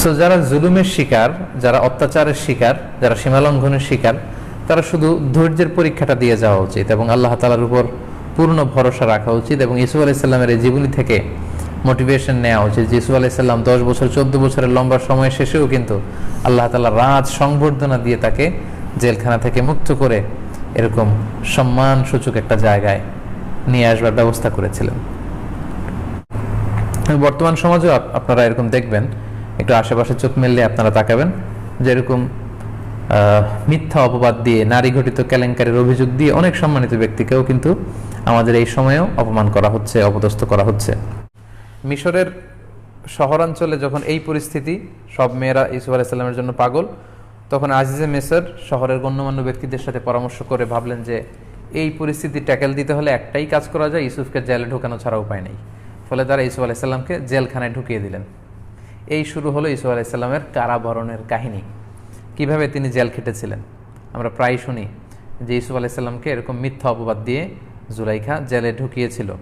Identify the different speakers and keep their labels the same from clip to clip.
Speaker 1: So যারা জুলুমের শিকার, যারা অত্যাচারের শিকার, যারা সীমালঙ্ঘনের শিকার, তারা শুধু ধৈর্যের পরীক্ষাটা দিয়ে যাওয়া উচিত এবং আল্লাহ তালার উপর পূর্ণ ভরসা রাখা উচিত এবং ইসুফ আলাইসাল্লামের এই জীবনী থেকে মোটিভেশন নেওয়া উচিত যে ইসুফ আলাইসাল্লাম দশ বছর, চোদ্দ বছরের লম্বা সময় শেষেও কিন্তু আল্লাহ তালা রাজ সংবর্ধনা দিয়ে তাকে জেলখানা থেকে মুক্ত করে এরকম সম্মান সূচক একটা জায়গায় নিয়ে আসবার ব্যবস্থা করেছিলেন। বর্তমান সমাজেও আপনারা এরকম দেখবেন একটু আশেপাশে চোখ মেললে আপনারা তাকাবেন। যেরকম মিথ্যা অপবাদ দিয়ে, নারী ঘটিত কেলেঙ্কারির অভিযোগ দিয়ে অনেক সম্মানিত ব্যক্তিকেও কিন্তু আমাদের এই সময়েও অপমান করা হচ্ছে, অপদস্থ করা হচ্ছে। মিশরের শহরাঞ্চলে যখন এই পরিস্থিতি, সব মেয়েরা ইসুফ আলাইসাল্লামের জন্য পাগল, তখন আজিজে মেসর শহরের গণ্যমান্য ব্যক্তিদের সাথে পরামর্শ করে ভাবলেন যে, এই পরিস্থিতি ট্যাকেল দিতে হলে একটাই কাজ করা যায় ইসুফকে জেলে ঢোকানো ছাড়া উপায় নেই। ফলে তারা ইসুফ আলাইসাল্লামকে জেলখানায় ঢুকিয়ে দিলেন। এই শুরু হলো ইসুফ আলাইসাল্লামের কারাবরণের কাহিনী। কীভাবে তিনি জেল খেটেছিলেন? আমরা প্রায় শুনি যে ইসুফ আলাইসাল্লামকে এরকম মিথ্যা অপবাদ দিয়ে জুলাইখা জেলে ঢুকিয়েছিল।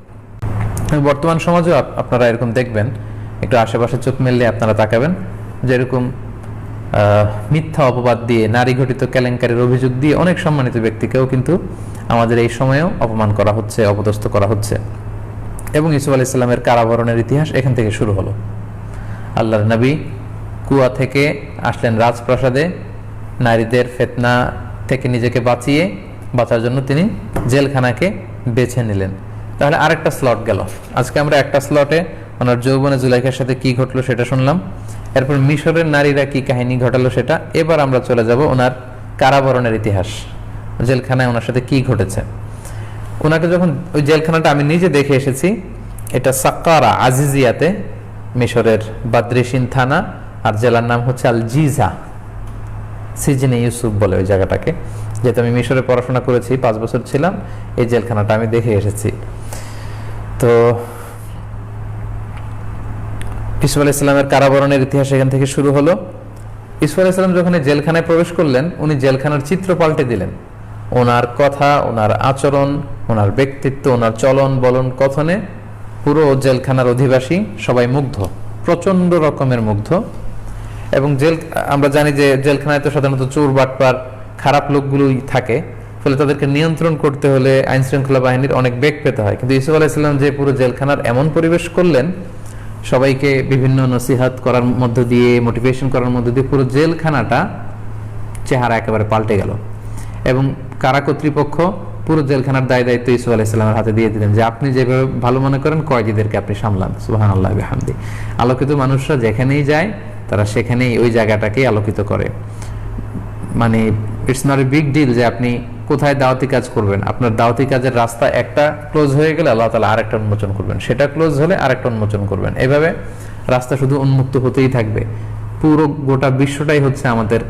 Speaker 1: বর্তমান সমাজেও আপনারা এরকম দেখবেন। একটু আশেপাশে চোখ মেললে আপনারা তাকাবেন যেরকম আহ, মিথ্যা অপবাদ দিয়ে নারী ঘটিত কেলেঙ্কারির অভিযোগ দিয়ে অনেক সম্মানিত ব্যক্তিকেও কিন্তু আমাদের এই সময়েও অপমান করা হচ্ছে অপদস্থ করা হচ্ছে। এবং ইসুফ আলাহ ইসলামের কারাবরণের ইতিহাস এখান থেকে শুরু হলো। আল্লাহর নবী কুয়া থেকে আসলেন রাজপ্রাসাদে। নারীদের ফেতনা থেকে নিজেকে বাঁচিয়ে, বাঁচার জন্য তিনি জেলখানাকে বেছে নিলেন। তাহলে আরেকটা স্লট গেল। আজকে আমরা একটা স্লটে ওনার যৌবনে জুলাইখার সাথে কি ঘটলো সেটা শুনলাম। এরপর মিশরের নারীরা কি কাহিনী ঘটালো সেটা। এবার আমরা চলে যাব ওনার কারাবরণের ইতিহাস। জেলখানায় ওনার সাথে কি ঘটেছে। ওনাকে যখন ওই জেলখানাটা আমি নিজে দেখে এসেছি, এটা সাক্কারা আজিজিয়াতে মিশরের বাদ্রিসিন থানা, আর জেলার নাম হচ্ছে আল জিজা সিজনে ইউসুফ বলে ওই জায়গাটাকে, যেহেতু আমি মিশরে পড়াশোনা করেছি, পাঁচ বছর ছিলাম, এই জেলখানাটা আমি দেখে এসেছি। তো ইসুফ ইসলামের কারাবরণের ইতিহাস এখান থেকে শুরু হলো। ইসুফ ইসলাম যখন জেলখানায় প্রবেশ করলেন, উনি জেলখানার চিত্র পাল্টে দিলেন। ওনার কথা, ওনার আচরণ, ওনার ব্যক্তিত্ব, ওনার চলন বলন কথনে পুরো জেলখানার অধিবাসী সবাই মুগ্ধ প্রচণ্ড রকমের মুগ্ধ। এবং জেল, আমরা জানি যে জেলখানায় তো সাধারণত চোর বাটপার, খারাপ লোকগুলোই থাকে। ফলে তাদেরকে নিয়ন্ত্রণ করতে হলে আইন শৃঙ্খলা বাহিনীর অনেক বেগ পেতে হয়। কিন্তু ইসুফ আলাইসাল্লাম যে পুরো জেলখানার এমন পরিবেশ করলেন, সবাইকে বিভিন্ন নসিহাত করার মধ্য দিয়ে মোটিভেশন করার মধ্য দিয়ে পুরো জেলখানাটা চেহারা একেবারে পাল্টে গেল। এবং কারা কর্তৃপক্ষ পুরো জেলখানার দায় দায়িত্ব ইসু আলাইসাল্লামের হাতে দিয়ে দিলেন যে আপনি যেভাবে ভালো মনে করেন কয়েদিদেরকে আপনি সামলান। সুহান আল্লাহ আলোকিত মানুষরা যেখানেই যায়, তারা সেখানেই ওই জায়গাটাকেই আলোকিত করে। মানে it's not a big deal যে আপনি কোথায় দাওয়াতি কাজ করবেন। আপনার দাওয়াতি কাজের রাস্তা একটা ক্লোজ হয়ে গেলে আল্লাহ তালা আরেকটা উন্মোচন করবেন। সেটা ক্লোজ হলে আরেকটা উন্মোচন করবেন। এভাবে রাস্তা শুধু উন্মুক্ত হতেই থাকবে। পুরো গোটা বিশ্বটাই হচ্ছে আমাদের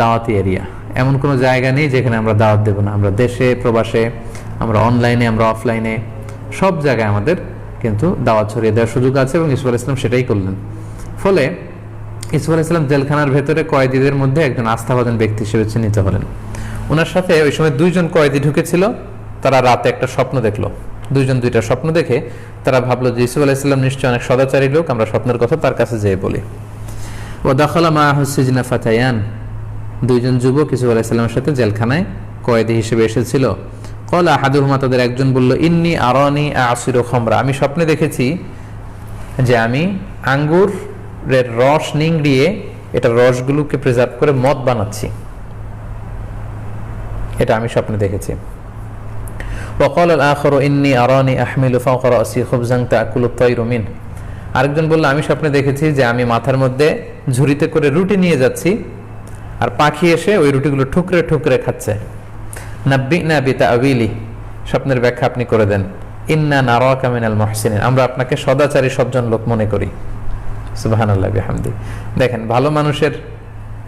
Speaker 1: দাওয়াতি এরিয়া এমন কোনো জায়গা নেই যেখানে আমরা দাওয়াত দেব না। আমরা দেশে, প্রবাসে, আমরা অনলাইনে আমরা অফলাইনে সব জায়গায় আমাদের কিন্তু দাওয়াত ছড়িয়ে দেওয়ার সুযোগ আছে এবং ইসুফ ইসলাম সেটাই করলেন। ফলে ইসুফ ইসলাম জেলখানার ভেতরে কয়েদিদের মধ্যে একজন আস্থাভাজন ব্যক্তি হিসেবে চিহ্নিত হলেন। ওনার সাথে ওই সময় দুইজন কয়েদি ঢুকেছিল, তারা রাতে একটা স্বপ্ন দেখল। দুইজন দুইটা স্বপ্ন দেখে তারা ভাবলো যে ইসুফ আলাইসাল্লাম নিশ্চয়ই অনেক সদাচারী লোক, আমরা স্বপ্নের কথা তার কাছে যেয়ে বলি। ও দখলা মা হুসিজনা ফাতায়ান। দুইজন যুবক ইসুফ আলাইসাল্লামের সাথে জেলখানায় কয়েদি হিসেবে এসেছিল। কলা হাদুরহুমা তাদের একজন বলল, ইন্নি আরনি আসির খমরা। আমি স্বপ্নে দেখেছি যে আমি আঙ্গুরের রস নিংড়িয়ে এটা রসগুলোকে প্রিজার্ভ করে মদ বানাচ্ছি। এটা আমি স্বপ্নে দেখেছি। ওকল আল আখর ইন্নি আরনি আহমিল ফকর আসি খুবজাং তাকুল আরেকজন বলল, আমি স্বপ্নে দেখেছি যে আমি মাথার মধ্যে ঝুড়িতে করে রুটি নিয়ে যাচ্ছি আর পাখি এসে ওই রুটিগুলো ঠুকরে ঠুকরে খাচ্ছে। স্বপ্নের ব্যাখ্যা আপনি করে দেন। ইন্না নারাকা মিনাল মুহসিনিন, আমরা আপনাকে সদাচারী সজ্জন লোক মনে করি। সুবহানাল্লাহ বিহামদি। দেখেন, ভালো মানুষের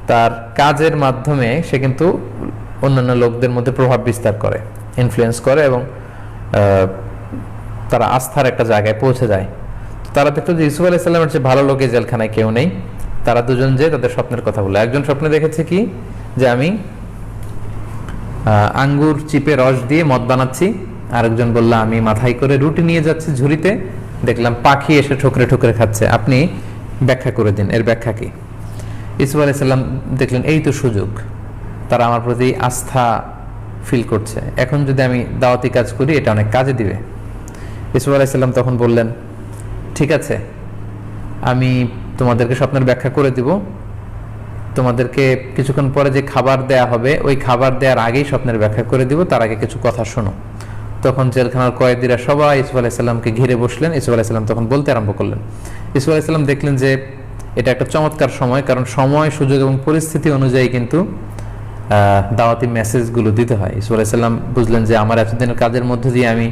Speaker 1: তার কাজের মাধ্যমে সে কিন্তু অন্যান্য লোকদের মধ্যে প্রভাব বিস্তার করে ইনফ্লুয়েন্স করে এবং তারা আস্থার একটা জায়গায় পৌঁছে যায়। তারা দেখতো যে ইসুফ আলাইসাল্লামের যে ভালো লোকে জেলখানায় কেউ নেই। তারা দুজন যে তাদের স্বপ্নের কথা বলে। একজন স্বপ্নে দেখেছে কি? যে আমি আঙ্গুর চিপে রস দিয়ে মদ বানাচ্ছি। আরেকজন বলল, আমি মাথায় করে রুটি নিয়ে যাচ্ছি ঝুড়িতে। দেখলাম পাখি এসে ঠোকরে ঠুকরে খাচ্ছে। আপনি ব্যাখ্যা করে দিন, এর ব্যাখ্যা কি? ইসুফ আলাইসাল্লাম দেখলেন, এই তো সুযোগ। তারা আমার প্রতি আস্থা ফিল করছে। এখন যদি আমি দাওয়াতি কাজ করি, এটা অনেক কাজে দিবে। ইসুফ আলাইসাল্লাম তখন বললেন, ঠিক আছে। আমি তোমাদেরকে স্বপ্নের ব্যাখ্যা করে দিব। তোমাদেরকে কিছুক্ষণ পরে যে খাবার দেয়া হবে, ওই খাবার দেওয়ার আগেই স্বপ্নের ব্যাখ্যা করে দিব, তার আগে কিছু কথা শোনো। তখন জেলখানার কয়েদিরা সবাই ইসুফ আলাইসাল্লামকে ঘিরে বসলেন। ইসুফ আলাইসাল্লাম তখন বলতে আরম্ভ করলেন। ইসুফ আলাইসাল্লাম দেখলেন যে এটা একটা চমৎকার সময়, কারণ সময়, সুযোগ এবং পরিস্থিতি অনুযায়ী কিন্তু দাওয়াতি মেসেজগুলো দিতে হয়। ইসুফ আলাইসাল্লাম বুঝলেন যে আমার এতদিনের কাজের মধ্যে দিয়ে আমি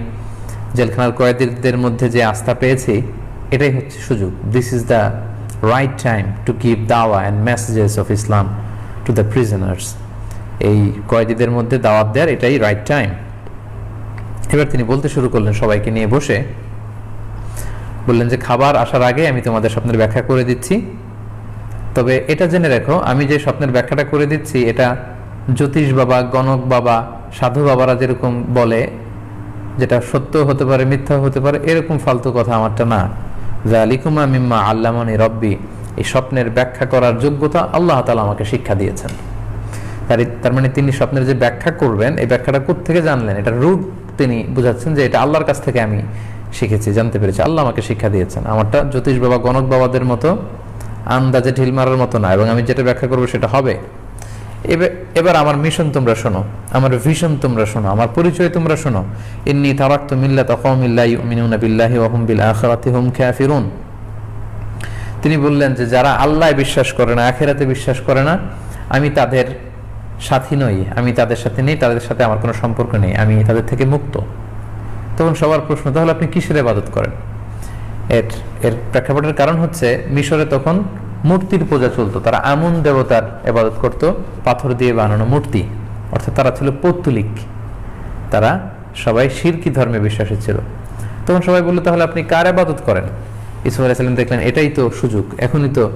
Speaker 1: জেলখানার কয়েদিদের মধ্যে যে আস্থা পেয়েছি, এটাই হচ্ছে সুযোগ। This is the right time to give দাওয়া and messages of Islam to the prisoners এই কয়েদিদের মধ্যে দাওয়াত দেওয়ার এটাই রাইট টাইম এবার তিনি বলতে শুরু করলেন সবাইকে নিয়ে বসে। বললেন যে, খাবার আসার আগে আমি তোমাদের স্বপ্নের ব্যাখ্যা করে দিচ্ছি। তবে এটা জেনে রেখো, আমি যে স্বপ্নের ব্যাখ্যাটা করে দিচ্ছি, এটা জ্যোতিষ বাবা, গণক বাবা, সাধু বাবারা যেরকম বলে, যেটা সত্য হতে পারে, মিথ্যা হতে পারে, এরকম ফালতু কথা আমারটা না। জালিকুমা মিম্মা আল্লামনি রব্বি। এই স্বপ্নের ব্যাখ্যা করার যোগ্যতা আল্লাহ তালা আমাকে শিক্ষা দিয়েছেন। তার মানে তিনি স্বপ্নের যে ব্যাখ্যা করবেন, এই ব্যাখ্যাটা থেকে জানলেন? এটা রুট তিনি বুঝাচ্ছেন যে এটা আল্লাহর কাছ থেকে আমি শিখেছি, জানতে পেরেছি। আল্লাহ আমাকে শিক্ষা দিয়েছেন। আমারটা জ্যোতিষ বাবা গণক বাবাদের মতো আন্দাজে ঢিল মারার মতো না, এবং আমি যেটা ব্যাখ্যা করব সেটা হবে। এবার আমার মিশন তোমরা শোনো, আমার ভিশন তোমরা শোনো, আমার পরিচয় তোমরা শোনো। ইন্নি কওমিল্লা ইউমিনুনা বিল্লাহি ওয়া হুম তিনি বললেন যে, যারা আল্লাহ বিশ্বাস করে না, আখেরাতে বিশ্বাস করে না, আমি তাদের সাথী নই, আমি তাদের সাথে নেই, তাদের সাথে আমার কোনো সম্পর্ক নেই, আমি তাদের থেকে মুক্ত। তখন সবার প্রশ্ন, তাহলে আপনি কিসের ইবাদত করেন? এর এর প্রেক্ষাপটের কারণ হচ্ছে, মিশরে তখন মূর্তির পূজা চলতো। তারা আমন দেবতার এবাদত করত, পাথর দিয়ে বানানো মূর্তি। অর্থাৎ তারা ছিল পৌত্তলিক। তারা সবাই শিরকি ধর্মে বিশ্বাসী ছিল। তখন সবাই বলল, তাহলে আপনি কার আবাদত করেন? ইসুফ আলাইসাল্লাম দেখলেন, এটাই তো সুযোগ। এখনই তো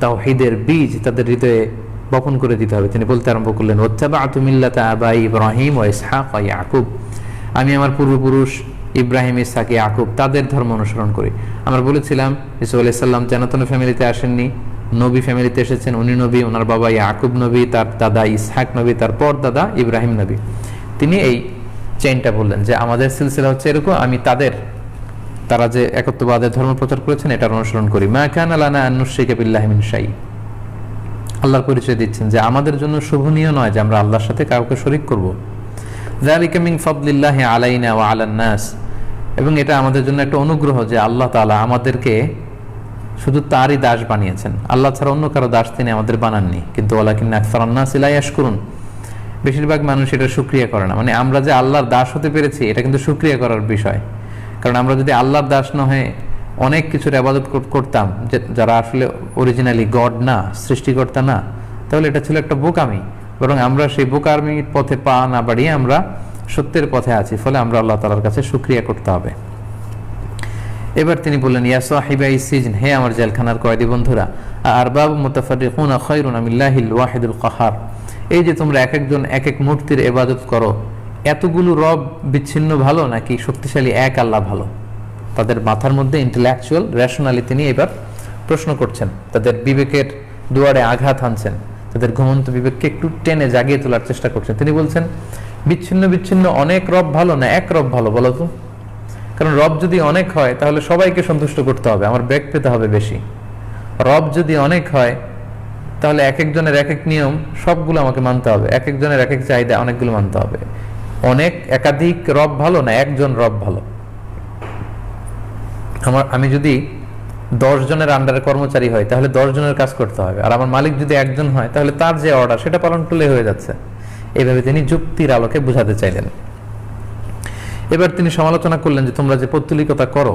Speaker 1: তাও হিদের বীজ তাদের হৃদয়ে বপন করে দিতে হবে। তিনি বলতে আরম্ভ করলেন ওত্তাবা আতুমিল্লাতা আবাই ইব্রাহিম ও ইসহাক ইয়াকুব। আমি আমার পূর্বপুরুষ ইব্রাহিম ইসাক ইয়াকুব তাদের ধর্ম অনুসরণ করি। আমরা বলেছিলাম ইসুফ আলাইসাল্লাম জানাতন ফ্যামিলিতে আসেননি, নবী ফ্যামিলিতে এসেছেন উনি নবী, ওনার বাবা ইয়াকুব নবী, তার দাদা ইসহাক নবী, তার পর দাদা ইব্রাহিম নবী। তিনি এই চেইনটা বললেন যে, আমাদের সিলসিলা হচ্ছে এরকম, আমি তাদের, তারা যে একত্ববাদের ধর্ম প্রচার করেছেন, এটার অনুসরণ করি। মা কান আলানা আনুশিকা বিল্লাহিমিন শাই আল্লাহর পরিচয় দিচ্ছেন যে, আমাদের জন্য শোভনীয় নয় যে, আমরা আল্লাহর সাথে কাউকে শরিক করব। যালিকা মিন ফাদলিল্লাহি আলাইনা ওয়া আলান নাস। এবং এটা আমাদের জন্য একটা অনুগ্রহ যে আল্লাহ তালা আমাদেরকে শুধু তারই দাস বানিয়েছেন। আল্লাহ ছাড়া অন্য কারও দাস তিনি আমাদের বানাননি। কিন্তু ওলা ওয়ালাকিন আকসারান্নাস লা করুন বেশিরভাগ মানুষ এটা সুক্রিয়া করে না। মানে আমরা যে আল্লাহর দাস হতে পেরেছি, এটা কিন্তু সুক্রিয়া করার বিষয়। কারণ আমরা যদি আল্লাহর দাস না হয়ে অনেক কিছুর আবাদত করতাম যে যারা আসলে অরিজিনালি গড না, সৃষ্টিকর্তা না, তাহলে এটা ছিল একটা বোকামি। বরং আমরা সেই বোকামির পথে পা না বাড়িয়ে আমরা সত্যের পথে আছি, ফলে আমরা আল্লাহ তালার কাছে সুক্রিয়া করতে হবে। এবার তিনি বললেন, ইয়া সিজন, হে আমার জেলখানার কয়েদি বন্ধুরা আর বাবু মুতাফারিকুনা খায়রুন আমিল্লাহিল ওয়াহিদুল কাহার? এই যে তোমরা এক একজন, এক এক মূর্তির ইবাদত করো, এতগুলো রব বিচ্ছিন্ন ভালো নাকি শক্তিশালী এক আল্লাহ ভালো? তাদের মাথার মধ্যে ইন্টেলেকচুয়াল রেশনালি তিনি এবার প্রশ্ন করছেন। তাদের বিবেকের দুয়ারে আঘাত হানছেন। তাদের ঘুমন্ত বিবেককে একটু টেনে জাগিয়ে তোলার চেষ্টা করছেন। তিনি বলছেন বিচ্ছিন্ন বিচ্ছিন্ন অনেক রব ভালো না এক রব ভালো বলো তো? কারণ রব যদি অনেক হয়, তাহলে সবাইকে সন্তুষ্ট করতে হবে, আমার ব্যাগ পেতে হবে বেশি। রব যদি অনেক হয়, তাহলে এক একজনের এক এক নিয়ম সবগুলো আমাকে মানতে হবে, এক একজনের এক এক চাহিদা অনেকগুলো মানতে হবে। অনেক একাধিক রব ভালো না একজন রব ভালো? আমার, আমি যদি দশ জনের আন্ডারে কর্মচারী হয় তাহলে দশ জনের কাজ করতে হবে, আর আমার মালিক যদি একজন হয়, তাহলে তার যে অর্ডার সেটা পালন করলে হয়ে যাচ্ছে। এইভাবে তিনি যুক্তির আলোকে বোঝাতে চাইলেন। এবার তিনি সমালোচনা করলেন যে, তোমরা যে পৌত্তলিকতা করো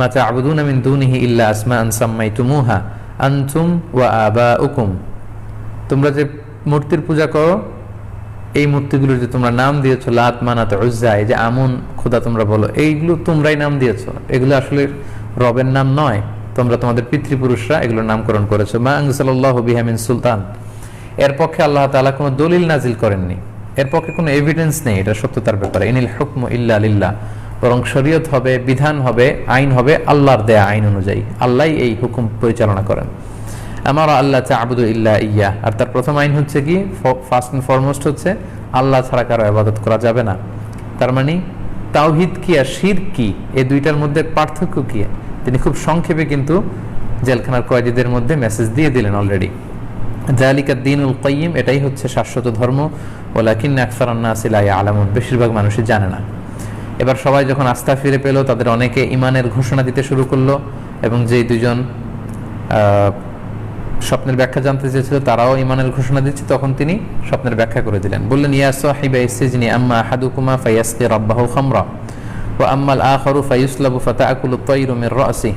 Speaker 1: মাচা আবুদুন আমিন দুনিহি ইল্লা আসমা আনসাম্মাই তুমুহা আনতুম ওয়া আবা উকুম তোমরা যে মূর্তির পূজা করো, এই মূর্তিগুলোর যে তোমরা নাম দিয়েছ, লাত, মানাত, উজ্জা, এই যে আমন, খোদা তোমরা বলো, এইগুলো তোমরাই নাম দিয়েছ। এগুলো আসলে রবের নাম নয়, তোমরা তোমাদের পিতৃপুরুষরা এগুলোর নামকরণ করেছ। মা আংসাল্লাহ বিহামিন সুলতান। এর পক্ষে আল্লাহ তাআলা কোনো দলিল নাজিল করেননি। এর পক্ষে কোনো এভিডেন্স নেই, এটা সত্যতার ব্যাপারে। ইনিল হুকম ইল্লা বরং শরীয়ত হবে, বিধান হবে, আইন হবে, আল্লাহর দেয়া আইন অনুযায়ী। আল্লাহ এই হুকুম পরিচালনা করেন। আমার আল্লাহ চা আবুদু ইল্লা ইয়া আর তার প্রথম আইন হচ্ছে কি? ফার্স্ট অ্যান্ড ফরমোস্ট হচ্ছে, আল্লাহ ছাড়া কারও আবাদত করা যাবে না। তার মানে তাওহিদ কি আর শির কি? এই দুইটার মধ্যে পার্থক্য কি? তিনি খুব সংক্ষেপে কিন্তু জেলখানার কয়েদিদের মধ্যে মেসেজ দিয়ে দিলেন অলরেডি জালিকা দিনুল কয়িম এটাই হচ্ছে শাশ্বত ধর্ম। ওলাকিন আকসারান্না আসিলাই আলামুন বেশিরভাগ মানুষই জানে না। এবার সবাই যখন আস্থা ফিরে পেল, তাদের অনেকে ইমানের ঘোষণা দিতে শুরু করল এবং যে দুজন স্বপ্নের ব্যাখ্যা জানতে চেয়েছিল, তারাও ইমানের ঘোষণা দিচ্ছে। তখন তিনি স্বপ্নের ব্যাখ্যা করে দিলেন। বললেন, ইয়া সাহিবা ইসজিনি, আম্মা আহাদুকুমা ফায়াসকি রাব্বাহু খামরা, ওয়া আম্মাল আখারু ফায়ুসলাবু ফাতাআকুলু তায়রু মির রাসি,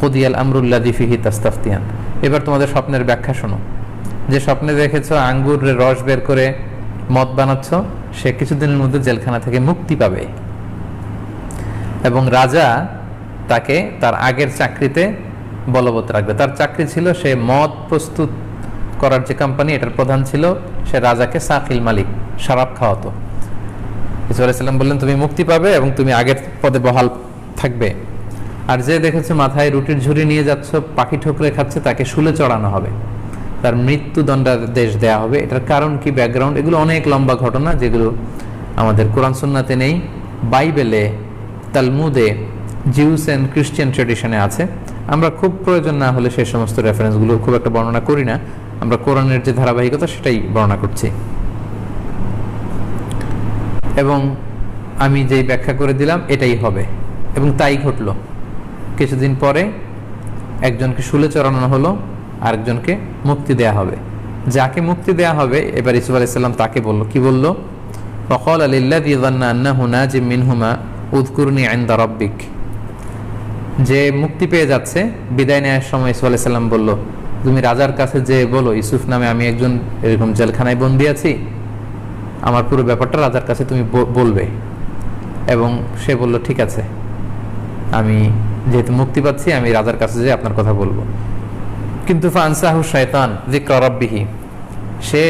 Speaker 1: কুদিয়াল আমরুল্লাযী ফিহি তাস্তাফতিয়ান। এবার তোমাদের স্বপ্নের ব্যাখ্যা শোনো। যে স্বপ্নে দেখেছ আঙ্গুরের রস বের করে মদ বানাচ্ছ, সে কিছুদিনের মধ্যে জেলখানা থেকে মুক্তি পাবে। এবং রাজা তাকে তার আগের চাকরিতে বলবৎ রাখবে। তার চাকরি ছিল সে মদ প্রস্তুত করার যে কোম্পানি এটার প্রধান ছিল সে রাজাকে সাকিল মালিক শরাব খাওয়াতো। ইসু বললেন, তুমি মুক্তি পাবে এবং তুমি আগের পদে বহাল থাকবে। আর যে দেখেছে মাথায় রুটির ঝুড়ি নিয়ে যাচ্ছ, পাখি ঠোকরে খাচ্ছে, তাকে শুলে চড়ানো হবে। তার মৃত্যুদণ্ডাদেশ দেয়া হবে। এটার কারণ কি? ব্যাকগ্রাউন্ড। এগুলো অনেক লম্বা ঘটনা যেগুলো আমাদের কোরআন সুন্নাতে নেই। বাইবেলে, তালমুদে, জিউস অ্যান্ড খ্রিস্টিয়ান ট্রেডিশনে আছে। আমরা খুব প্রয়োজন না হলে সেই সমস্ত রেফারেন্সগুলো খুব একটা বর্ণনা করি না। আমরা কোরআনের যে ধারাবাহিকতা, সেটাই বর্ণনা করছি। এবং আমি যেই ব্যাখ্যা করে দিলাম, এটাই হবে। এবং তাই ঘটলো। কিছুদিন পরে একজনকে শুলে চড়ানো হলো, আরেকজনকে মুক্তি দেয়া হবে। যাকে মুক্তি দেয়া হবে, এবার ইসুফ আলাইসাল্লাম তাকে বলল, কি বলল? ফকল নাজিম মিনহুমা, উযকুরনি ইনদা রাব্বিক। যে মুক্তি পেয়ে যাচ্ছে, বিদায় নেওয়ার সময় ইসুফ আলাইসাল্লাম বলল, তুমি রাজার কাছে যে বলো, ইউসুফ নামে আমি একজন এরকম জেলখানায় বন্দি আছি। আমার পুরো ব্যাপারটা রাজার কাছে তুমি বলবে। এবং সে বলল, ঠিক আছে, আমি যেহেতু মুক্তি পাচ্ছি, আমি রাজার কাছে যে আপনার কথা বলব। কিন্তু ফানসাহু শয়তান যিকরা রাব্বিহি, সে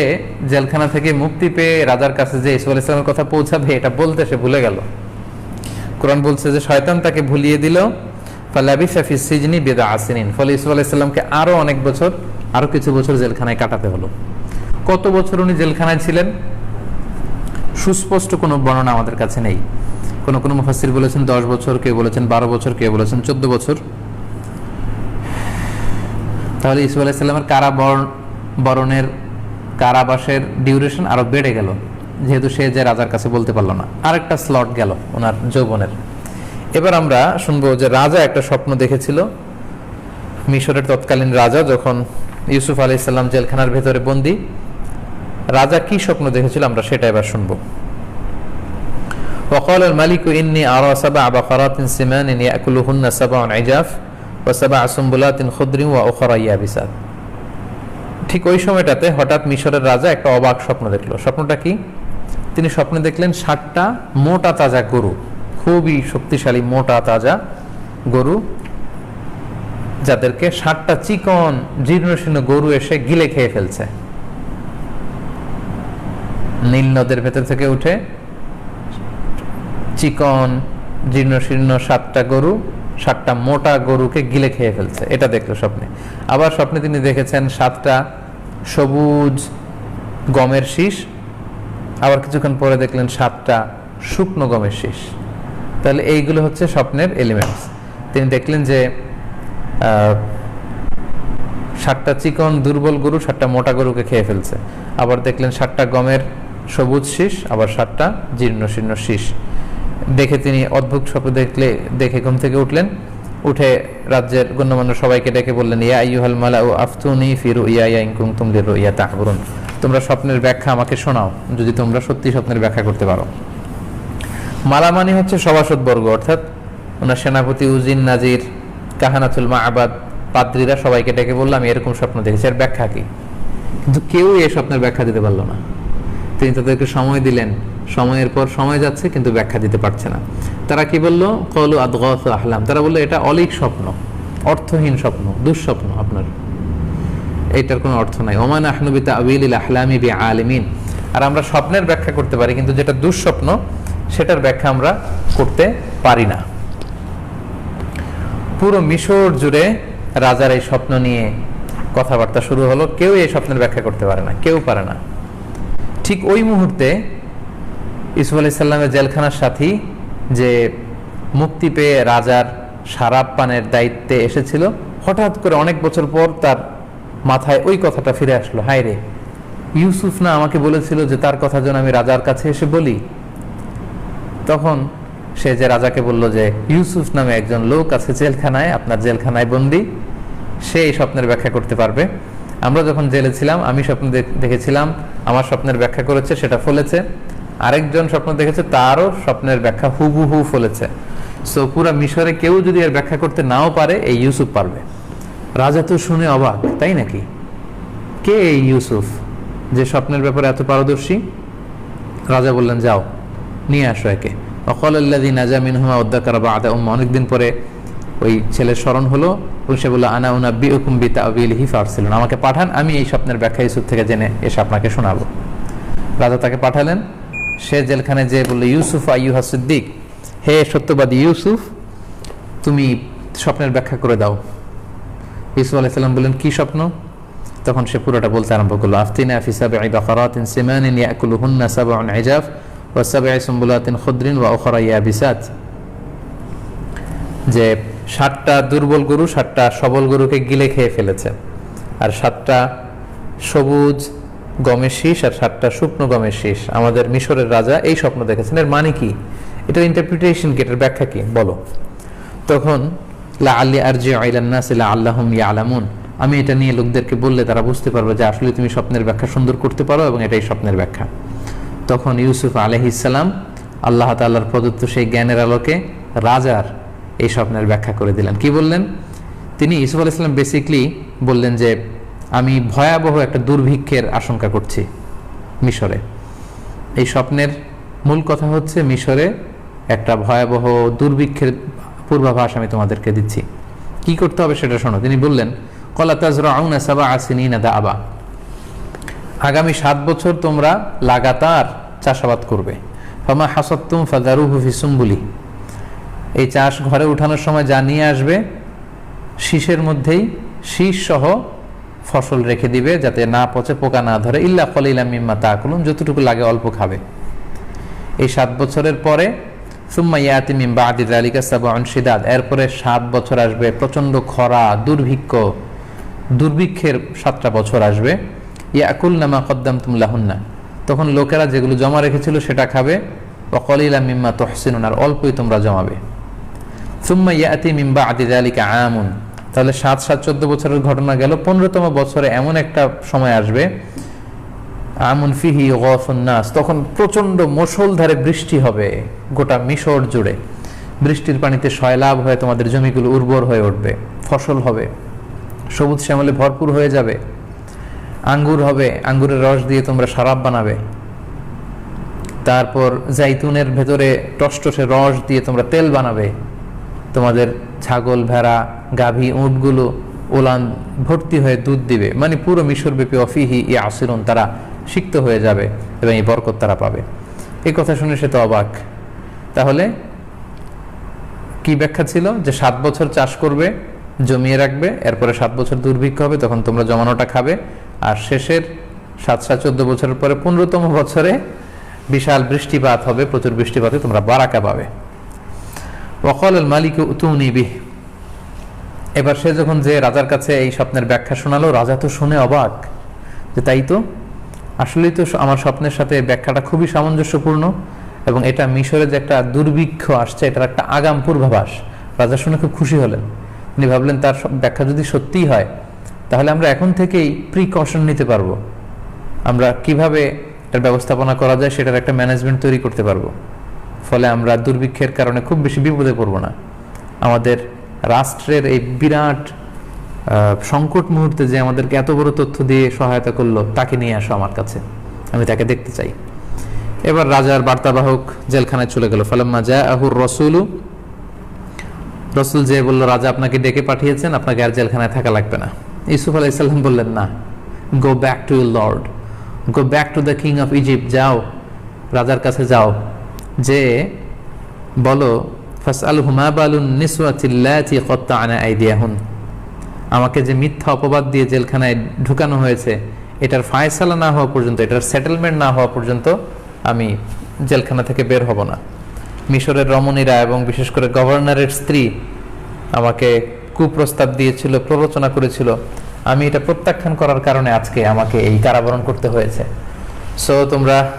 Speaker 1: জেলখানা থেকে মুক্তি পেয়ে রাজার কাছে যে ইসু আলাইসলামের কথা পৌঁছাবে, এটা বলতে সে ভুলে গেল। কোরআন বলছে যে, শয়তান তাকে ভুলিয়ে দিল ফালাবি ফি সিজনি বেদা আসিনিন ফলে ইসু আলাইসাল্লামকে আরও অনেক বছর, আরও কিছু বছর জেলখানায় কাটাতে হলো। কত বছর উনি জেলখানায় ছিলেন? সুস্পষ্ট কোনো বর্ণনা আমাদের কাছে নেই। কোনো কোনো মুফাসির বলেছেন দশ বছর, কেউ বলেছেন বারো বছর, কেউ বলেছেন চোদ্দ বছর। তাহলে ইসু আলাইসাল্লামের কারা বরণ- বরণের কারাবাসের ডিউরেশন আরও বেড়ে গেল। যেহেতু সে যে রাজার কাছে বলতে পারল না। আরেকটা স্লট গেল ওনার যৌবনের। এবার আমরা শুনব যে রাজা একটা স্বপ্ন দেখেছিল। মিশরের তৎকালীন রাজা যখন ইউসুফ আলি ইসলাম জেলখানার ভেতরে বন্দি, রাজা কি স্বপ্ন দেখেছিল? আমরা সেটা এবার শুনব। وقال الملك إني أرى سبع بقرات سمان يأكلهن سبع عجاف وسبع سنبلات خضر وأخرى يابسات ঠিক ওই সময়টাতে হঠাৎ মিশরের রাজা একটা অবাক স্বপ্ন দেখলো স্বপ্নটা কি তিনি স্বপ্নে দেখলেন ষাটটা মোটা তাজা গরু খুবই শক্তিশালী মোটা তাজা গরু যাদেরকে ষাটটা চিকন জীর্ণশীর্ণ গরু এসে গিলে খেয়ে ফেলছে নীল নদের ভেতর থেকে উঠে চিকন জীর্ণশীর্ণ সাতটা গরু, সাতটা মোটা গরুকে গিলে খেয়ে ফেলছে। এটা দেখল স্বপ্নে। আবার স্বপ্নে তিনি দেখেছেন সাতটা সবুজ গমের শীষ। আবার কিছুক্ষণ পরে দেখলেন সাতটা শুকনো গমের শীষ। তাহলে এইগুলো হচ্ছে স্বপ্নের এলিমেন্টস তিনি দেখলেন যে সাতটা চিকন দুর্বল গরু, সাতটা মোটা গরুকে খেয়ে ফেলছে। আবার দেখলেন সাতটা গমের সবুজ শীষ, আবার সাতটা জীর্ণ শীর্ণ শীষ। দেখে তিনি অদ্ভুত স্বপ্ন দেখলে, দেখে ঘুম থেকে উঠলেন। উঠে রাজ্যের গণ্যমান্য সবাইকে ডেকে বললেন, ইয়া আইয়ুহাল মালা ও আফতুনি ফিরু ইয়া ইয়া ইনকুম তুমলির ইয়া তাহবরুন তোমরা স্বপ্নের ব্যাখ্যা আমাকে শোনাও, যদি তোমরা সত্যি স্বপ্নের ব্যাখ্যা করতে পারো। মালা মানে হচ্ছে সভাসদ বর্গ অর্থাৎ ওনার সেনাপতি উজিন নাজির, কাহানাতুল মা আবাদ পাদ্রীরা সবাইকে ডেকে বললাম এরকম স্বপ্ন দেখেছি আর ব্যাখ্যা কি? কিন্তু কেউ এই স্বপ্নের ব্যাখ্যা দিতে পারল না। তিনি তাদেরকে সময় দিলেন। সময়ের পর সময় যাচ্ছে, কিন্তু ব্যাখ্যা দিতে পারছে না। তারা কি বলল? কলু আদগস আহলাম। তারা বলল, এটা অলিক স্বপ্ন, অর্থহীন স্বপ্ন, দুঃস্বপ্ন আপনার। এইটার কোনো অর্থ নাই। ওমান আহনবিতা আবিল আহলামি বি আলিমিন আর আমরা স্বপ্নের ব্যাখ্যা করতে পারি, কিন্তু যেটা দুঃস্বপ্ন, সেটার ব্যাখ্যা আমরা করতে পারি না। পুরো মিশর জুড়ে রাজার এই স্বপ্ন নিয়ে কথাবার্তা শুরু হলো। কেউ এই স্বপ্নের ব্যাখ্যা করতে পারে না, কেউ পারে না। ঠিক ওই মুহূর্তে ইসুফ আলাইসাল্লামের জেলখানার সাথী যে মুক্তি পেয়ে রাজার সারাপ পানের দায়িত্বে এসেছিল, হঠাৎ করে অনেক বছর পর তার মাথায় ওই কথাটা ফিরে আসলো, হায় রে, ইউসুফ না আমাকে বলেছিল যে তার কথা যেন আমি রাজার কাছে এসে বলি? তখন সে যে রাজাকে বলল যে, ইউসুফ নামে একজন লোক আছে জেলখানায়, আপনার জেলখানায় বন্দি, সে এই স্বপ্নের ব্যাখ্যা করতে পারবে। আমরা যখন জেলে ছিলাম, আমি স্বপ্ন দেখেছিলাম, আমার স্বপ্নের ব্যাখ্যা করেছে, সেটা ফলেছে। আরেকজন স্বপ্ন দেখেছে, তারও স্বপ্নের ব্যাখ্যা হুবহু ফলেছে। সো পুরা মিশরে কেউ যদি এর ব্যাখ্যা করতে নাও পারে, এই ইউসুফ পারবে। রাজা তো শুনে অবাক, তাই নাকি? কে এই ইউসুফ যে স্বপ্নের ব্যাপারে এত পারদর্শী? রাজা বললেন, যাও, নিয়ে আসো একে। অকল আল্লাদি নাজা মিনহুমা উদ্দাকার বা আদা অনেকদিন পরে ওই ছেলের স্মরণ হলো এবং সে বলল, আনা উনা বি উকুম হি ফারছিলেন আমাকে পাঠান, আমি এই স্বপ্নের ব্যাখ্যা ইউসুফ থেকে জেনে এসে আপনাকে শোনাবো। রাজা তাকে পাঠালেন। সে জেলখানে যে বলল, ইউসুফ আইয়ুহা সিদ্দিক, হে সত্যবাদী ইউসুফ, তুমি স্বপ্নের ব্যাখ্যা করে দাও। ইউসুফ আলাইসাল্লাম বললেন, কি স্বপ্ন? তখন সে পুরোটা বলতে আরম্ভ করল, আফতিনা ফি সাবঈ বাকারাতিন সিমানিন ইয়াকুলুহুন্না সাবউন ইজাফ ওয়া সাবঈ সুম্বুলাতিন খুদরিন ওয়া উখরা ইয়াবিসাত। যে সাতটা দুর্বল গরু, সাতটা সবল গরুকে গিলে খেয়ে ফেলেছে। আর সাতটা সবুজ গমের শীষ আর সাতটা শুকনো গমের শীষ। আমাদের মিশরের রাজা এই স্বপ্ন দেখেছেন। এর মানে কি? এটার ইন্টারপ্রিটেশন কি? এটার ব্যাখ্যা কি? বলো। তখন লা আল্লি আরজি আইলান্নাস লা আল্লাহুম ইয়ালামুন। আমি এটা নিয়ে লোকদেরকে বললে তারা বুঝতে পারবে যে আসলে তুমি স্বপ্নের ব্যাখ্যা সুন্দর করতে পারো এবং এটাই স্বপ্নের ব্যাখ্যা। তখন ইউসুফ আলহিসাল্লাম আল্লাহ তাল্লাহর প্রদত্ত সেই জ্ঞানের আলোকে রাজার এই স্বপ্নের ব্যাখ্যা করে দিলেন। কি বললেন? তিনি ইউসুফ ইসলাম বেসিকলি বললেন যে, আমি ভয়াবহ একটা দুর্ভিক্ষের আশঙ্কা করছি মিশরে। এই স্বপ্নের মূল কথা হচ্ছে মিশরে একটা ভয়াবহ দুর্ভিক্ষের পূর্বাভাস আমি তোমাদেরকে দিচ্ছি। কি করতে হবে সেটা শোনো। তিনি বললেন, কলা তাজরাউনা সাবা আসিনিনা দা আবা আগামী সাত বছর তোমরা লাগাতার চাষাবাদ করবে। ফামা হাসত্তুম ফাদারুহু ফি সুম্বুলি। এই চাষ ঘরে উঠানোর সময় যা নিয়ে আসবে, শীষের মধ্যেই শীষ সহ ফসল রেখে দিবে যাতে না পচে, পোকা না ধরে। ইল্লা ফলিলা মিম্মা তা করুন যতটুকু লাগে অল্প খাবে। এই সাত বছরের পরে, সুম্মা ইয়াতি মিম্বা আদিদ আলিকা সাবাউন সিদাদ এরপরে সাত বছর আসবে, প্রচণ্ড খরা, দুর্ভিক্ষ, দুর্ভিক্ষের সাতটা বছর আসবে। ইয়াকুল নামা কদ্দাম তুমলাহুন্না তখন লোকেরা যেগুলো জমা রেখেছিল সেটা খাবে। অকলিলা মিম্মা তহসিনুন, আর অল্পই তোমরা জমাবে। সুম্মা ইয়াতি মিম্বা আদিদ আলিকা আমুন। তাহলে সাত সাত চোদ্দ বছরের ঘটনা গেল। পনেরোতম বছরে এমন একটা সময় আসবে। আমুন ফিহি গফুন্নাস তখন প্রচণ্ড মুষলধারে বৃষ্টি হবে গোটা মিশর জুড়ে। বৃষ্টির পানিতে সয়লাভ হয়ে তোমাদের জমিগুলো উর্বর হয়ে উঠবে। ফসল হবে। সবুজ শ্যামলে ভরপুর হয়ে যাবে। আঙ্গুর হবে। আঙ্গুরের রস দিয়ে তোমরা শরাব বানাবে। তারপর জাইতুনের ভেতরে টসটসে রস দিয়ে তোমরা তেল বানাবে। তোমাদের ছাগল, ভেড়া, গাভী, উঁটগুলো ওলান ভর্তি হয়ে দুধ দিবে। মানে পুরো মিশরব্যাপী অফিহি ই আসিরন তারা সিক্ত হয়ে যাবে এবং এই বরকত তারা পাবে। এই কথা শুনে সে তো অবাক। তাহলে কি ব্যাখ্যা ছিল? যে সাত বছর চাষ করবে, জমিয়ে রাখবে, এরপরে সাত বছর দুর্ভিক্ষ হবে, তখন তোমরা জমানোটা খাবে। আর শেষের সাত সাত চোদ্দ বছরের পরে পনেরোতম বছরে বিশাল বৃষ্টিপাত হবে, প্রচুর বৃষ্টিপাতে তোমরা বারাকা পাবে। ওকল আল মালিক উতুনি বিহ। এবার সে যখন যে রাজার কাছে এই স্বপ্নের ব্যাখ্যা শোনালো, রাজা তো শুনে অবাক যে তাই তো? আসলেই তো আমার স্বপ্নের সাথে ব্যাখ্যাটা খুবই সামঞ্জস্যপূর্ণ এবং এটা মিশরে যে একটা দুর্ভিক্ষ আসছে, এটার একটা আগাম পূর্বাভাস। রাজা শুনে খুব খুশি হলেন। তিনি ভাবলেন, তার ব্যাখ্যা যদি সত্যিই হয়, তাহলে আমরা এখন থেকেই প্রিকশন নিতে পারব। আমরা কীভাবে এটার ব্যবস্থাপনা করা যায়, সেটার একটা ম্যানেজমেন্ট তৈরি করতে পারব। ফলে আমরা দুর্ভিক্ষের কারণে খুব বেশি বিপদে পড়ব না। আমাদের রাষ্ট্রের এই বিরাট সংকট মুহূর্তে যে আমাদেরকে এত বড় তথ্য দিয়ে সহায়তা করল, তাকে নিয়ে আসো আমার কাছে। আমি তাকে দেখতে চাই। এবার রাজার বার্তাবাহক জেলখানায় চলে গেল। ফালাম্মা জা আহুর রসুলু, রসুল যে বলল, রাজা আপনাকে ডেকে পাঠিয়েছেন, আপনাকে আর জেলখানায় থাকা লাগবে না। ইউসুফ আলাইসাল্লাম বললেন, না go back to your lord go back to the king of Egypt যাও, রাজার কাছে যাও। যে, বলো ফাস আল হুমা বালুন নিসওয়াতিল্লাতি কত্তাআনা আইদিয়াহুন? আমাকে যে মিথ্যা অপবাদ দিয়ে জেলখানায় ঢুকানো হয়েছে, এটার ফায়সালা না হওয়া পর্যন্ত, এটার সেটেলমেন্ট না হওয়া পর্যন্ত আমি জেলখানা থেকে বের হব না। মিশরের রমণীরা এবং বিশেষ করে গভর্নরের স্ত্রী আমাকে কুপ্রস্তাব দিয়েছিল, প্ররোচনা করেছিল। আমি এটা প্রত্যাখ্যান করার কারণে আজকে আমাকে এই কারাবরণ করতে হয়েছে। সো তোমরা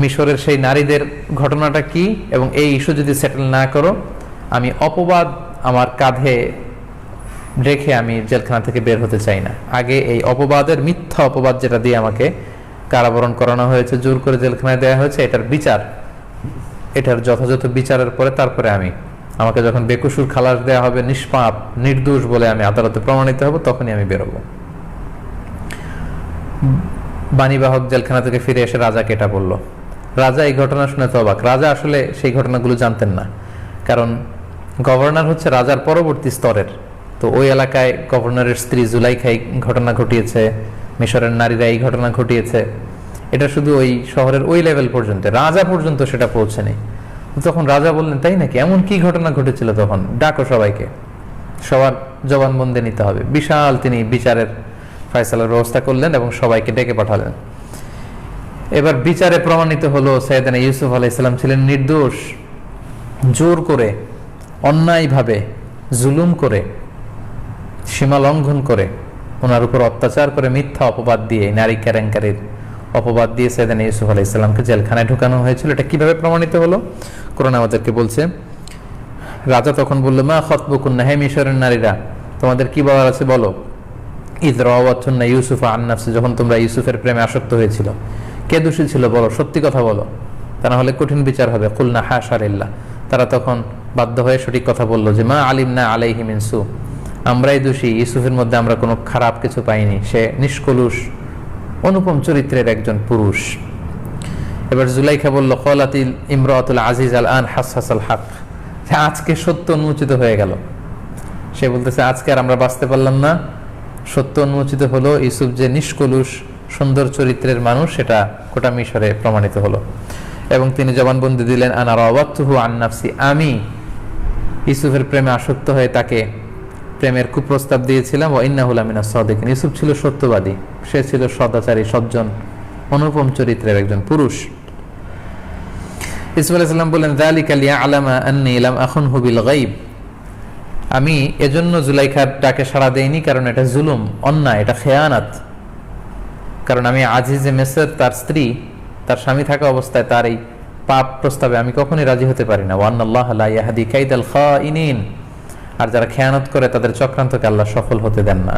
Speaker 1: মিশরের সেই নারীদের ঘটনাটা কি এবং এই ইস্যু যদি সেটেল না করো, আমি অপবাদ আমার কাঁধে রেখে আমি জেলখানা থেকে বের হতে চাই না। আগে এই অপবাদের, মিথ্যা অপবাদ যেটা দিয়ে আমাকে কারাবরণ করানো হয়েছে, জোর করে জেলখানায় দেওয়া হয়েছে, এটার বিচার। এটার যথাযথ বিচারের পরে তারপরে আমি, আমাকে যখন বেকুসুর খালাস দেওয়া হবে, নিষ্পাপ, নির্দোষ বলে আমি আদালতে প্রমাণিত হব, তখনই আমি বেরোবো। বাণীবাহক জেলখানা থেকে ফিরে এসে রাজাকে এটা বলল রাজা এই ঘটনা শুনে তো অবাক। রাজা আসলে সেই ঘটনাগুলো জানতেন না। কারণ গভর্নর হচ্ছে রাজার পরবর্তী স্তরের। তো ওই এলাকায় গভর্নরের স্ত্রী জুলাইখাই ঘটনা ঘটিয়েছে, মিশরের নারীরা এই ঘটনা ঘটিয়েছে। এটা শুধু ওই শহরের ওই লেভেল পর্যন্ত, রাজা পর্যন্ত সেটা পৌঁছেনি। তখন রাজা বললেন, তাই নাকি? এমন কি ঘটনা ঘটেছিল তখন? ডাকো সবাইকে। সবার জবানবন্দি নিতে হবে। বিশাল তিনি বিচারের ফয়সালার ব্যবস্থা করলেন এবং সবাইকে ডেকে পাঠালেন। এবার বিচারে প্রমাণিত হলো সৈয়দানা ইউসুফ আলাইসাল্লাম ছিলেন নির্দোষ, জোর করে, অন্যায়ভাবে, জুলুম করে, সীমা লঙ্ঘন করে, ওনার উপর অত্যাচার করে মিথ্যা অপবাদ দিয়ে, নারী কেলেঙ্কারির অপবাদ দিয়ে সেদিন ইউসুফ আলাই ইসলামকে জেলখানায় ঢুকানো হয়েছিল। এটা কীভাবে প্রমাণিত হলো? কোরআন আমাদেরকে বলছে, রাজা তখন বলল, মা খতবকুন্না, হে মিশরের নারীরা, তোমাদের কি বলার আছে বলো? ঈদ রাওয়াতুন্না ইউসুফ আন্নাফসে যখন তোমরা ইউসুফের প্রেমে আসক্ত হয়েছিল। কে দোষী ছিল বলো? সত্যি কথা বলো। তা না হলে কঠিন বিচার হবে। কুলনা হাস আলিল্লাহ তারা তখন বাধ্য হয়ে সঠিক কথা বলল যে, মা আলিম না আলাইহি মিনসু আমরাই দোষী। ইউসুফের মধ্যে আমরা কোনো খারাপ কিছু পাইনি। সে নিষ্কলুষ, অনুপম চরিত্রের একজন পুরুষ। এবার জুলাইখা বলল, কলাতিল ইমরাতুল আজিজ আল আন হাস আল হাক আজকে সত্য উন্মোচিত হয়ে গেল। সে বলতেছে, আজকে আর আমরা বাঁচতে পারলাম না। সত্য উন্মোচিত হলো ইউসুফ যে নিষ্কলুষ সুন্দর চরিত্রের মানুষ, সেটা কোটা মিশরে প্রমাণিত হলো। এবং তিনি জবানবন্দি দিলেন আনার অবাত্তুহু আন্নাফসি আমি ইউসুফের প্রেমে আসক্ত হয়ে তাকে প্রেমের কুপ্রস্তাব দিয়েছিলাম ও ইন্নাহুল আমিনা সদেকিন। ইউসুফ ছিল সত্যবাদী, সে ছিল সদাচারী, সজ্জন, অনুপম চরিত্রের একজন পুরুষ। ইসুফ আলাইসাল্লাম বললেন দালিক আলিয়া আলামা আন্নি ইলাম এখন হুবিল গাইব আমি এজন্য জুলাইখার ডাকে সাড়া দেইনি, কারণ এটা জুলুম, অন্যায়, এটা খেয়ানাত। কারণ আমি আজিজে মেসর তার স্ত্রী, তার স্বামী থাকা অবস্থায় তার এই পাপ প্রস্তাবে আমি কখনই রাজি হতে পারি না। ওয়ান আল্লাহ ইয়াহাদি কাইদাল খাইনিন। আর যারা খেয়ানত করে তাদের চক্রান্তকে আল্লাহ সফল হতে দেন না।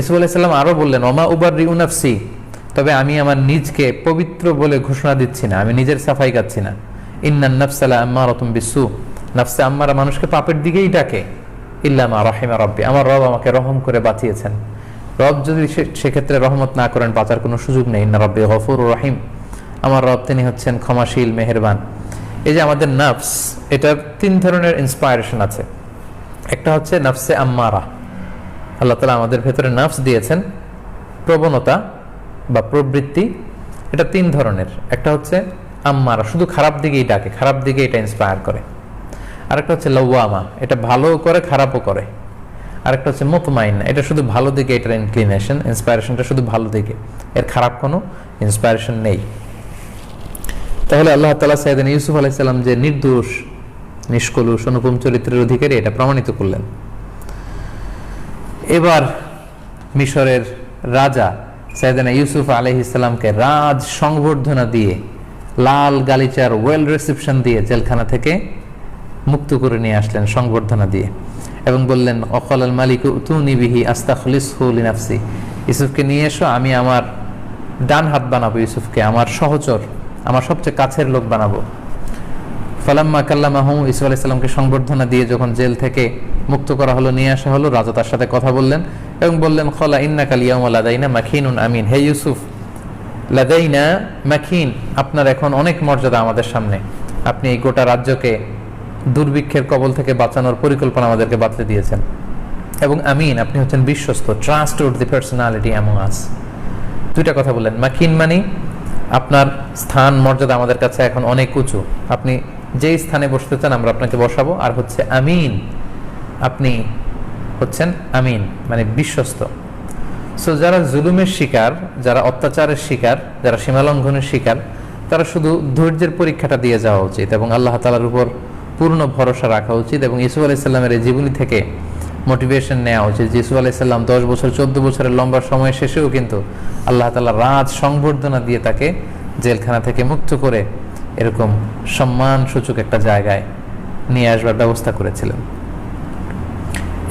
Speaker 1: ইসুফ আলাইসাল্লাম আরও বললেন, ওমা উবার রিউনাফসি তবে আমি আমার নিজকে পবিত্র বলে ঘোষণা দিচ্ছি না, আমি নিজের সাফাই গাচ্ছি না। ইন্নান নফসালা আম্মার রতম বিসু নফসে আম্মারা মানুষকে পাপের দিকেই ডাকে। ইল্লামা রহিমা রব্বি। আমার রব আমাকে রহম করে বাঁচিয়েছেন। রব যদি সেক্ষেত্রে রহমত না করেন, বাঁচার কোনো সুযোগ নেই। ইন্না রব্বি গফুর রহিম। আমার রব, তিনি হচ্ছেন ক্ষমাশীল, মেহেরবান। এই যে আমাদের নফস, এটার তিন ধরনের ইন্সপায়ারেশন আছে। একটা হচ্ছে নফসে আম্মারা। আল্লাহ তালা আমাদের ভেতরে নফস দিয়েছেন। প্রবণতা বা প্রবৃত্তি, এটা তিন ধরনের। একটা হচ্ছে আম্মারা, শুধু খারাপ দিকেই ডাকে, খারাপ দিকে এটা ইন্সপায়ার করে। আরেকটা হচ্ছে লওয়ামা, এটা ভালোও করে, খারাপও করে। আরেকটা হচ্ছে মুতমাইন, এটা শুধু ভালো দিকে এটার ইনক্লিনেশন ইন্সপায়ারেশনটা শুধু ভালো দিকে। এর খারাপ কোনো ইন্সপায়ারেশন নেই। তাহলে আল্লাহ তালা সাইদিন ইউসুফ আলাইসাল্লাম যে নির্দোষ, নিষ্কলুষ, অনুপম চরিত্রের অধিকারী, এটা প্রমাণিত করলেন। এবার মিশরের রাজা সাইদানা ইউসুফ আলহ ইসলামকে রাজ সংবর্ধনা দিয়ে লাল গালিচার ওয়েল রিসেপশন দিয়ে জেলখানা থেকে মুক্ত করে নিয়ে আসলেন সংবর্ধনা দিয়ে। এবং বললেন, অকল আল মালিক তুনি বিহি আস্তাখলিস হুলিনাফসি ইউসুফকে নিয়ে এসো, আমি আমার ডান হাত বানাবো ইউসুফকে, আমার সহচর, আমার সবচেয়ে কাছের লোক বানাবো। ফালাম্মা কাল্লামাহু ইসু আলাইসাল্লামকে সংবর্ধনা দিয়ে যখন জেল থেকে মুক্ত করা হলো, নিয়ে আসা হলো, রাজা তার সাথে কথা বললেন এবং বললেন, খলা ইন্না কালিয়াউমা লাদাইনা মাখিনুন আমিন। হে ইউসুফ, লাদাইনা মাখিন, আপনার এখন অনেক মর্যাদা আমাদের সামনে। আপনি এই গোটা রাজ্যকে দুর্ভিক্ষের কবল থেকে বাঁচানোর পরিকল্পনা আমাদেরকে বাতলে দিয়েছেন। এবং আমিন, আপনি হচ্ছেন বিশ্বস্ত trust would the personality among us দুইটা কথা বললেন, মাকিন মানি, আপনার স্থান, মর্যাদা আমাদের কাছে এখন অনেক উঁচু। আপনি যেই স্থানে বসতে চান, আমরা আপনাকে বসাবো। আর হচ্ছে আমিন, আপনি হচ্ছেন আমিন মানে বিশ্বস্ত। সো যারা জুলুমের শিকার, যারা অত্যাচারের শিকার, যারা সীমালঙ্ঘনের শিকার, তারা শুধু ধৈর্যের পরীক্ষাটা দিয়ে যাওয়া উচিত। এবং আল্লাহ তালার উপর পূর্ণ ভরসা রাখা উচিত এবং ইসুফ আলাইসাল্লামের এই জীবনী থেকে মোটিভেশন নেওয়া উচিত। যে ইসুফ আলাইসাল্লাম দশ বছর, চোদ্দ বছরের লম্বা সময় শেষেও কিন্তু আল্লাহ তালা রাজ সংবর্ধনা দিয়ে তাকে জেলখানা থেকে মুক্ত করে এরকম সম্মান সূচক একটা জায়গায় নিয়ে আসবার ব্যবস্থা করেছিলেন।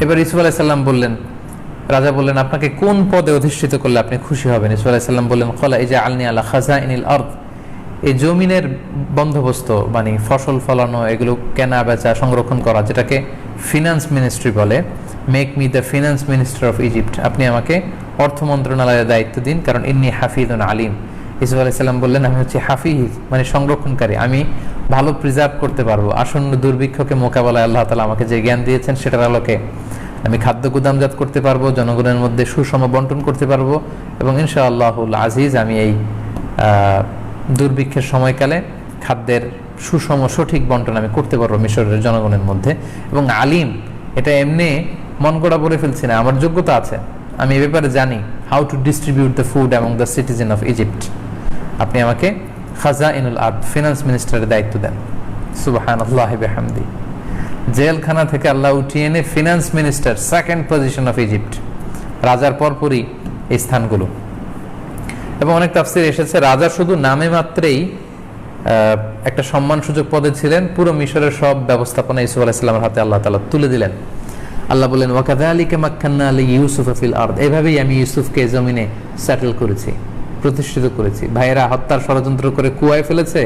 Speaker 1: এবার ইসুফ আলাইসাল্লাম বললেন, রাজা বললেন, আপনাকে কোন পদে অধিষ্ঠিত করলে আপনি খুশি হবেন? ইসুফ আলাইসাল্লাম বললেন এই যে আলনি আল্লাহ খাজা ইনিল আর্দ। এই জমিনের বন্দোবস্ত মানে ফসল ফলানো, এগুলো কেনা, বেচা, সংরক্ষণ করা, যেটাকে ফিনান্স মিনিস্ট্রি বলে make me the finance minister of Egypt আপনি আমাকে অর্থ মন্ত্রণালয়ের দায়িত্ব দিন, কারণ ইন্নি হাফিদুন আলিম। ইসুফ আলাইসাল্লাম বললেন, আমি হচ্ছি হাফিজ মানে সংরক্ষণকারী, আমি ভালো প্রিজার্ভ করতে পারব। আসন্ন দুর্ভিক্ষকে মোকাবেলায় আল্লাহ তালা আমাকে যে জ্ঞান দিয়েছেন, সেটার আলোকে আমি খাদ্য গুদামজাত করতে পারব, জনগণের মধ্যে সুষম বন্টন করতে পারব, এবং ইনশা আল্লাহুল আজিজ আমি এই দুর্ভিক্ষের সময়কালে খাদ্যের সুষম সঠিক বন্টন আমি করতে পারব মিশরের জনগণের মধ্যে। এবং আলিম, এটা এমনি মন করা বলে ফেলছি না, আমার যোগ্যতা আছে। আমি এ ব্যাপারে জানি how to distribute the food among the citizen of Egypt আপনি আমাকে খাজা ইনুল আর্দ ফিনান্স মিনিস্টারের দায়িত্ব দেন। সুবাহান আল্লাহ বেহামদি। জেলখানা থেকে আল্লাহ উঠিয়ে এনে finance minister second position of Egypt রাজার পরপরই এই স্থানগুলো। এবং অনেক তাফসির এসেছে। রাজা শুধু নামে মাত্রেই একটা সম্মানসূচক পদে ছিলেন। পুরো মিশরের সব ব্যবস্থাপনা ইসুফ আলাইসাল্লামের হাতে আল্লাহ তালা তুলে দিলেন। আল্লাহ বলেন ওয়াকাদা আলীকে মাক্কান্না আলী ইউসুফ আফিল আর্দ। এভাবেই আমি ইউসুফকে জমিনে সেটেল করেছি, প্রতিষ্ঠিত করেছি। ভাইয়েরা হত্যার ষড়যন্ত্র করে কুয়ায় ফেলেছে।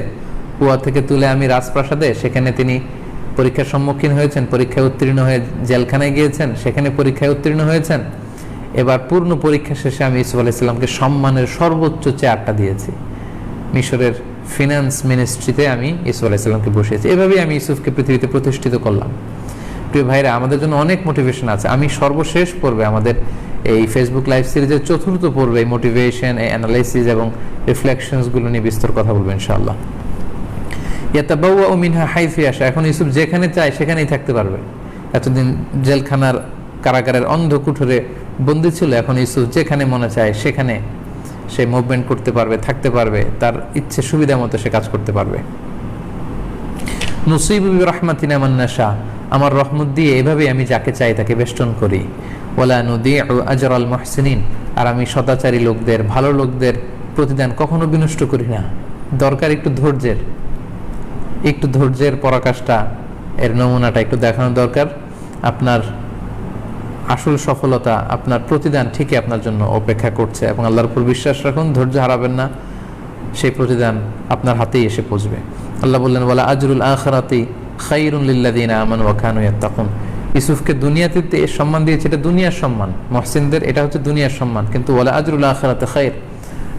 Speaker 1: কুয়া থেকে তুলে আমি রাজপ্রাসাদে, সেখানে তিনি পরীক্ষার সম্মুখীন হয়েছেন। পরীক্ষায় উত্তীর্ণ হয়ে জেলখানায় গিয়েছেন। সেখানে পরীক্ষায় উত্তীর্ণ হয়েছেন। এবার পূর্ণ পরীক্ষা শেষে আমি ইসুফ আলাইসাল্লামকে সম্মানের সর্বোচ্চ চেয়ারটা দিয়েছি। মিশরের ফিনান্স মিনিস্ট্রিতে আমি ইসুফ আলাইসাল্লামকে বসিয়েছি। এভাবেই আমি ইসুফকে পৃথিবীতে প্রতিষ্ঠিত করলাম। প্রিয় ভাইরা, আমাদের জন্য অনেক মোটিভেশন আছে। আমি সর্বশেষ পর্বে আমাদের এই ফেসবুক লাইভ সিরিজের চতুর্থ পর্বে মোটিভেশন অ্যানালাইসিস এবং রিফ্লেকশনসগুলো নিয়ে বিস্তর কথা বলব ইনশাআল্লাহ। ইয়াতাবাউয়া ও মিনহা হাইফি আসা এখন ইউসুফ যেখানে চায় সেখানেই থাকতে পারবে। এতদিন জেলখানার কারাগারের অন্ধ কুঠুরে বন্দি ছিল। এখন ইউসুফ যেখানে মনে চায় সেখানে সে মুভমেন্ট করতে পারবে, থাকতে পারবে, তার ইচ্ছে সুবিধা মতো সে কাজ করতে পারবে। নুসিবুল রহমাতিনা মান্নাশা আমার রহমত দিয়ে এভাবে আমি যাকে চাই তাকে বেষ্টন করি। ওলা নদী আজর আল মহসিনিন, আর আমি সদাচারী লোকদের, ভালো লোকদের প্রতিদান কখনো বিনষ্ট করি না। দরকার একটু ধৈর্যের একটু ধৈর্যের পরাকাশটা এর নমুনাটা একটু দেখানো দরকার। আপনার আসল সফলতা আপনার প্রতিদান ঠিকই আপনার জন্য অপেক্ষা করছে এবং আল্লাহর উপর বিশ্বাস রাখুন, ধৈর্য হারাবেন না। সেই প্রতিদান আপনার হাতেই এসে পৌঁছবে। আল্লাহ বললেন বলা আজরুল আখরাতি খাইরুল্লিল্লাদিন আমান ওয়াখানু তখন ইসুফকে দুনিয়াতে সম্মান দিয়েছে, এটা দুনিয়ার সম্মান। মহসিনদের এটা হচ্ছে দুনিয়ার সম্মান। কিন্তু বলা আজরুল আখরাতে খাইর,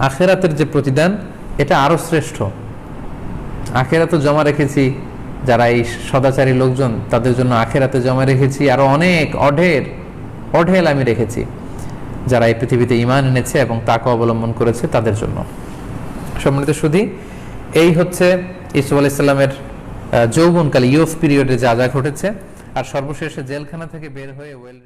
Speaker 1: আখেরাতের যে প্রতিদান, এটা আরও শ্রেষ্ঠ। আখেরাতে জমা রেখেছি যারা এই সদাচারী লোকজন, তাদের জন্য আখেরাতে জমা রেখেছি আরও অনেক, অঢের। অঢেল আমি রেখেছি, যারা এই পৃথিবীতে ইমান এনেছে এবং তাকে অবলম্বন করেছে তাদের জন্য। সম্মানিত সুধী, এই হচ্ছে ইসুফ আলাইসাল্লামের যৌবনকালে ইউফ পিরিয়ডে যা যা ঘটেছে, আর সর্বশেষে জেলখানা থেকে বের হয়ে ওয়েল